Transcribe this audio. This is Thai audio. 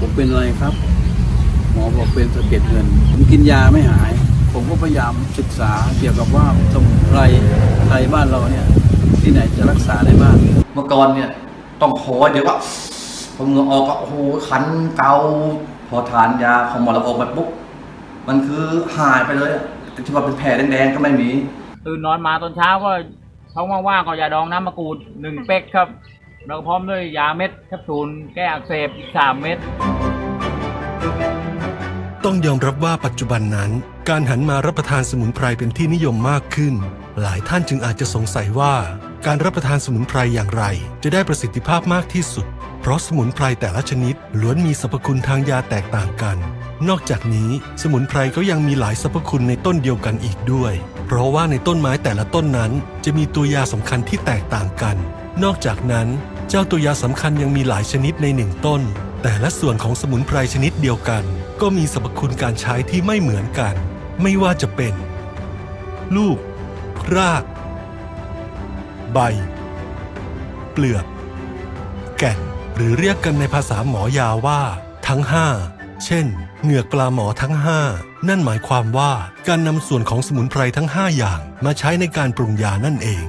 ผมเป็นอะไรครับ หมอบอกเป็นสะเก็ดเงิน ผมกินยาไม่หาย ผมก็พยายามศึกษาเกี่ยวกับว่าสมุนไพรไทยบ้านเราเนี่ย ที่ไหนจะรักษาได้บ้าง เมื่อก่อนเนี่ยต้องขอเดี๋ยวก็พอเหงื่อออกก็โอ้โหขันเกาพอทานยาของหมอระอกไปปุ๊บมันคือหายไปเลยอะที่ว่าเป็นแผลแดงๆก็ไม่มีตื่นนอนมาตอนเช้าก็ท้องว่างๆก็ยาดองน้ำมะกรูดหนึ่งเป๊กครับ แล้วพร้อมด้วยยาเม็ดแคปซูลแก้อักเสบอีกสามเม็ด ต้องยอมรับว่าปัจจุบันนั้น การหันมารับประทานสมุนไพรเป็นที่นิยมมากขึ้น หลายท่านจึงอาจจะสงสัยว่า การรับประทานสมุนไพรอย่างไร จะได้ประสิทธิภาพมากที่สุด เพราะสมุนไพรแต่ละชนิดล้วนมีสรรพคุณทางยาแตกต่างกัน นอกจากนี้สมุนไพรก็ยังมีหลายสรรพคุณในต้นเดียวกันอีกด้วย เพราะว่าในต้นไม้แต่ละต้นนั้น จะมีตัวยาสำคัญที่แตกต่างกัน นอกจากนั้น เจ้าตัวยาสำคัญยังมีหลายชนิดในหนึ่งต้น แต่ละส่วนของสมุนไพรชนิดเดียวกัน ก็มีสรรพคุณการใช้ที่ไม่เหมือนกัน ไม่ว่าจะเป็น ลูก ราก ใบ เปลือก แก่น หรือเรียกกันในภาษาหมอยาว่า ทั้ง5เช่น เหงือกปลาหมอทั้ง 5 นั่นหมายความว่าการนำส่วนของสมุนไพรทั้ง 5 อย่างมาใช้ในการปรุงยานั่นเอง